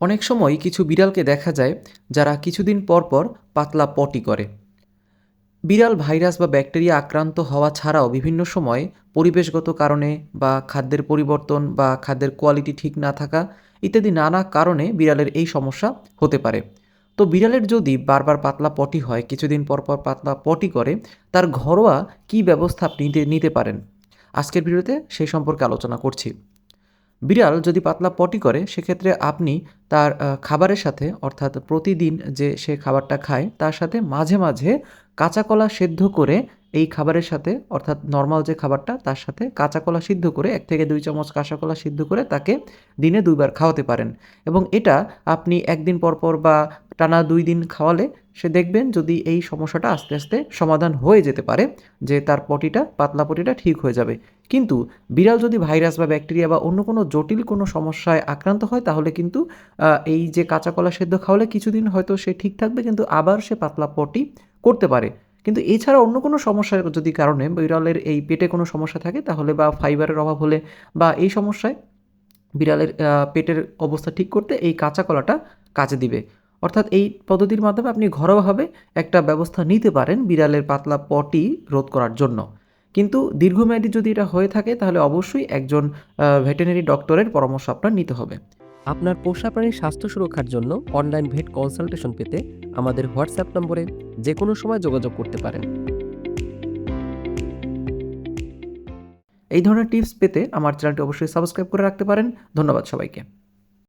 অনেক সময় কিছু বিড়ালকে দেখা যায় যারা কিছুদিন পর পর পাতলা পটি করে। বিড়াল ভাইরাস বা ব্যাকটেরিয়া আক্রান্ত হওয়া ছাড়াও বিভিন্ন সময় পরিবেশগত কারণে বা খাদ্যের পরিবর্তন বা খাদ্যের কোয়ালিটি ঠিক না থাকা ইত্যাদি নানা কারণে বিড়ালের এই সমস্যা হতে পারে। তো বিড়ালের যদি বারবার পাতলা পটি হয়, কিছুদিন পর পর পাতলা পটি করে, তার ঘরোয়া কী ব্যবস্থা আপনি নিতে পারেন? আজকের ভিডিওতে সেই সম্পর্কে আলোচনা করছি। বিড়াল যদি পাতলা পটি করে, সেক্ষেত্রে আপনি তার খাবারের সাথে, অর্থাৎ প্রতিদিন যে সে খাবারটা খায়, তার সাথে মাঝে মাঝে কাঁচা কলা সেদ্ধ করে এই খাবারের সাথে, অর্থাৎ নর্মাল যে খাবারটা, তার সাথে কাঁচা কলা সিদ্ধ করে, এক থেকে দুই চামচ কাঁচা কলা সিদ্ধ করে তাকে দিনে দুইবার খাওয়াতে পারেন। এবং এটা আপনি একদিন পর পর বা টানা দুই দিন খাওয়ালে সে দেখবেন যদি এই সমস্যাটা আস্তে আস্তে সমাধান হয়ে যেতে পারে, যে তার পটিটা, পাতলা পটিটা ঠিক হয়ে যাবে। কিন্তু বিড়াল যদি ভাইরাস বা ব্যাকটেরিয়া বা অন্য কোনো জটিল কোনো সমস্যায় আক্রান্ত হয়, তাহলে কিন্তু এই যে কাঁচা কলা সেদ্ধ খাওয়ালে কিছুদিন হয়তো সে ঠিক থাকবে, কিন্তু আবার সে পাতলা পটি করতে পারে। কিন্তু এছাড়া অন্য কোনো সমস্যার যদি কারণে বিড়ালের এই পেটে কোনো সমস্যা থাকে, তাহলে বা ফাইবারের অভাব হলে বা এই সমস্যায় বিড়ালের পেটের অবস্থা ঠিক করতে এই কাঁচা কলাটা কাজে দিবে। অর্থাৎ এই পদ্ধতির মাধ্যমে আপনি ঘরোয়াভাবে একটা ব্যবস্থা নিতে পারেন বিড়ালের পাতলা পটি রোধ করার জন্য। কিন্তু দীর্ঘমেয়াদী যদি এটা হয়ে থাকে তাহলে অবশ্যই একজন ভেটেরিনারি ডক্টরের পরামর্শ আপনার নিতে হবে। আপনার পোষা প্রাণীর স্বাস্থ্য সুরক্ষার জন্য অনলাইন ভেট কনসালটেশন পেতে আমাদের হোয়াটসঅ্যাপ নম্বরে যে কোনো সময় যোগাযোগ করতে পারেন। এই ধরনের টিপস পেতে আমার চ্যানেলটি অবশ্যই সাবস্ক্রাইব করে রাখতে পারেন। ধন্যবাদ সবাইকে।